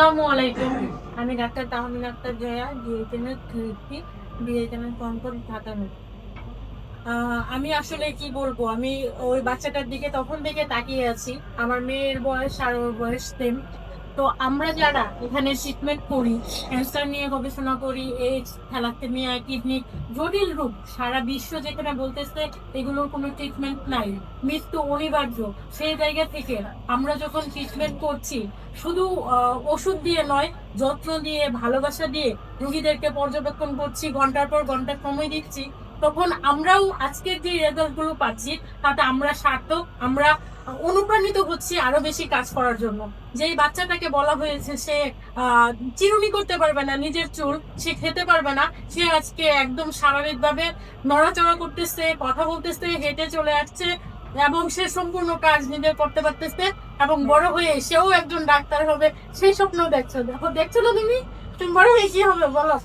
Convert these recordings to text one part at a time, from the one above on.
আসসালামু আলাইকুম। আমি ডাক্তার তাহমিন আক্তার জয়া বিএচএনের থ্রি বিএচএনের কনকর ঢাকা আমি আসলে কি বলব? আমি ওই বাচ্চাটার দিকে তখন থেকে তাকিয়ে আছি। আমার মেয়ের বয়স আর ওর বয়স সেম তো আমরা যারা এখানে ট্রিটমেন্ট করি ক্যান্সার নিয়ে গবেষণা করি এইডস থ্যালাসেমিয়া কিডনি জটিল রূপ সারা বিশ্ব যেখানে বলতেছে এগুলোর কোনো ট্রিটমেন্ট নাই। মৃত্যু অনিবার্য। সেই জায়গা থেকে আমরা যখন ট্রিটমেন্ট করছি, শুধু ওষুধ দিয়ে নয়, যত্ন দিয়ে, ভালোবাসা দিয়ে রোগীদেরকে পর্যবেক্ষণ করছি, ঘণ্টার পর ঘণ্টা সময় দিচ্ছি তখন আমরাও আজকের যে রেজাল্টগুলো পাচ্ছি, তাতে আমরা সার্থক, আমরা অনুপ্রাণিত হচ্ছি আরও বেশি কাজ করার জন্য। যেই বাচ্চাটাকে বলা হয়েছে সে চিরুনি করতে পারবে না, নিজের চুল, সে খেতে পারবে না, সে আজকে একদম স্বাভাবিকভাবে নড়াচড়া করতেছে, কথা বলতেছে, হেঁটে চলে আসছে এবং সে সম্পূর্ণ কাজ নিজে করতে পারতেছে এবং বড় হয়ে সেও একজন ডাক্তার হবে, সেই স্বপ্ন দেখছ। দেখো, দেখছ তুমি? তুমি বড় হয়ে কি হবে বলো?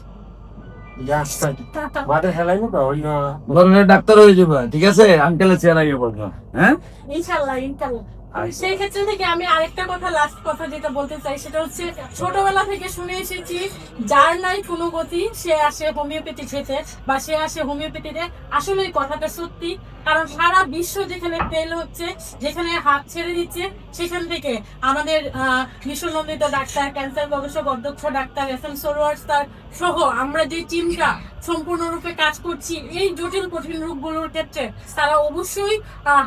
ডাক্তার হয়ে যাবে ঠিক আছে? আঙ্কেলের চেয়ার আগে বলব হ্যাঁ? ইনশাল্লাহ ইনশাল্লাহ। সেই ক্ষেত্রে থেকে আমি আরেকটা কথা লাস্ট কথা যেটা বলতে চাই, সেটা হচ্ছে ছোটবেলা থেকে শুনে এসেছি, যার নাই কোনো গতি, সে আসে হোমিওপ্যাথি খেতে বা সে আসে হোমিওপ্যাথিতে। আসলে এই কথাটা সত্যি, কারণ সারা বিশ্ব যেখানে ফেল হচ্ছে, যেখানে হাত ছেড়ে দিচ্ছে, সেখান থেকে আমাদের বিশ্বনন্দিত ডাক্তার ক্যান্সার গবেষক, অধ্যক্ষ doctor S M Sarwar sir সহ আমরা যে টিমটা সম্পূর্ণরূপে কাজ করছি। এই জটিল, কঠিন রোগগুলোর ক্ষেত্রে তারা অবশ্যই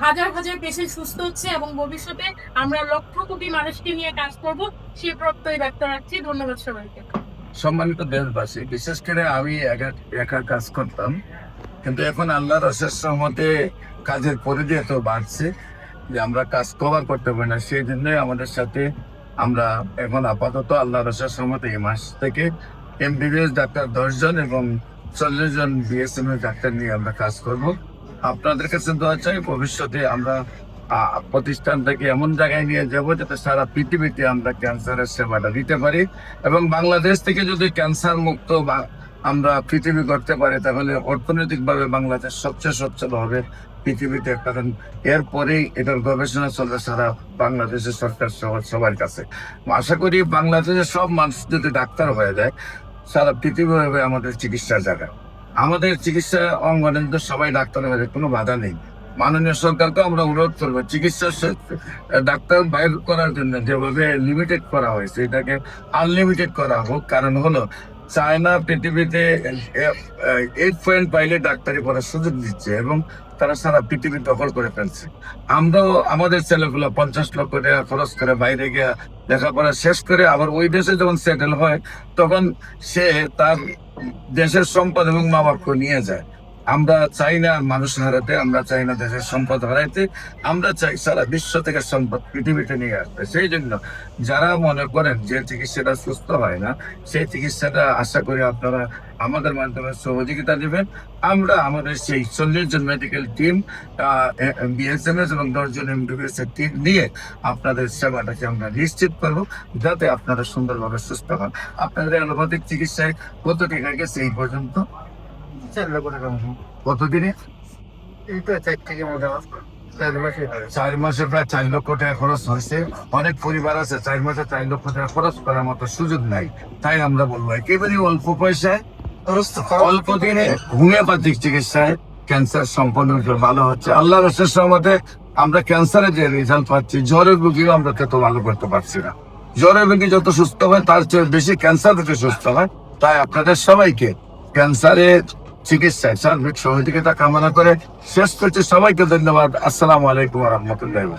হাজার হাজার পেশেন্ট সুস্থ হচ্ছে এবং ভবিষ্যতে আমরা লক্ষ কোটি মানুষকে নিয়ে কাজ করব। সে প্রত্যয় ব্যক্ত রাখছি। ধন্যবাদ সবাইকে। সম্মানিত দেশবাসী, বিশেষ করে আমি একা একা কাজ করতাম। কিন্তু এখন আল্লাহর অশেষ সহমতে কাজের পরিধি এত বাড়ছে যে আমরা কাজ কভার করতে পারি না। সেই জন্যই আমাদের সাথে আমরা এখন আপাতত আল্লাহর অশেষ সহমতে এই মাস থেকে এমবিবিএস ডাক্তার দশজন এবং চল্লিশ জন বিএসএম এর ডাক্তার নিয়ে আমরা কাজ করব। আপনাদের কাছে দোয়া চাই, ভবিষ্যতে আমরা প্রতিষ্ঠানটাকে এমন জায়গায় নিয়ে যাব যাতে সারা পৃথিবীতে আমরা ক্যান্সারের সেবাটা দিতে পারি এবং বাংলাদেশ থেকে যদি ক্যান্সার মুক্ত বা আমরা পৃথিবী করতে পারি, তাহলে অর্থনৈতিকভাবে বাংলাদেশ সবচেয়ে সচ্ছল হবে পৃথিবীতে। কারণ এরপরেই এটার গবেষণা চলবে সারা বাংলাদেশের সরকার সবার কাছে। আশা করি বাংলাদেশের সব মানুষ যদি ডাক্তার হয়ে যায় সারা পৃথিবী হবে আমাদের চিকিৎসার জায়গা। আমাদের চিকিৎসা অঙ্গনে তো সবাই ডাক্তার হয়ে কোনো বাধা নেই। মাননীয় সরকারকে আমরা অনুরোধ করব চিকিৎসা ডাক্তার বাইর করার জন্য যেভাবে লিমিটেড করা হয়েছে, এটাকে আনলিমিটেড করা হোক, কারণ হলো চায়না পৃথিবীতে এইট পয়েন্ট পাইলে ডাক্তারি পড়ার সুযোগ দিচ্ছে এবং তারা সারা পৃথিবী দখল করে ফেলছে। আমরাও, আমাদের ছেলেগুলো পঞ্চাশ লক্ষ টাকা খরচ করে বাইরে গিয়া লেখাপড়া শেষ করে আবার ওই দেশে যখন সেটেল হয়, তখন সে তার দেশের সম্পদ এবং মা বাপকে নিয়ে যায়। আমরা চাই না মানুষ হারাতে, আমরা চাই না দেশের সম্পদ হারাইতে, আমরা চাই সারা বিশ্ব থেকে সম্পদ পৃথিবীতে নিয়ে আসতে। সেই জন্য যারা মনে করেন যে চিকিৎসাটা সুস্থ হয় না, সেই চিকিৎসাটা আশা করি আপনারা আমাদের মাধ্যমে সহযোগিতা দেবেন আমরা আমাদের সেই চল্লিশ জন মেডিকেল টিম বিএসএমএস এবং দশ জন এমবিবিএস এর টিম নিয়ে আপনাদের সেবাটাকে আমরা নিশ্চিত করব, যাতে আপনারা সুন্দরভাবে সুস্থ হন। আপনাদের অ্যালোপ্যাথিক চিকিৎসায় কত টাকা গেছে এই পর্যন্ত? চার লক্ষ টাকা কতদিনে? এই তো চার থেকে মতো চার মাসে। প্রায় চার লক্ষ টাকা খরচ হয়েছে। অনেক পরিবার আছে চার মাসে চার লক্ষ টাকা খরচ করার মতো সুযোগ নাই। তাই আমরা বলব একেবারে অল্প পয়সায় অল্প দিনে হোমিওপ্যাথিক চিকিৎসায় ক্যান্সার সম্পন্ন ভালো হচ্ছে। আল্লাহর শেষ মতে আমরা ক্যান্সারের যে রেজাল্ট পাচ্ছি জ্বরের রোগীও আমরা তত ভালো করতে পারছি না। জ্বরের রোগী যত সুস্থ হয় তার চেয়ে বেশি ক্যান্সার থেকে সুস্থ হয়। তাই আপনাদের সবাইকে ক্যান্সারের চিকিৎসায়। সার্বিক সহযোগিতা কামনা করে শেষ করছি। সবাইকে ধন্যবাদ। আসসালামু আলাইকুম রহমতুল্লাহ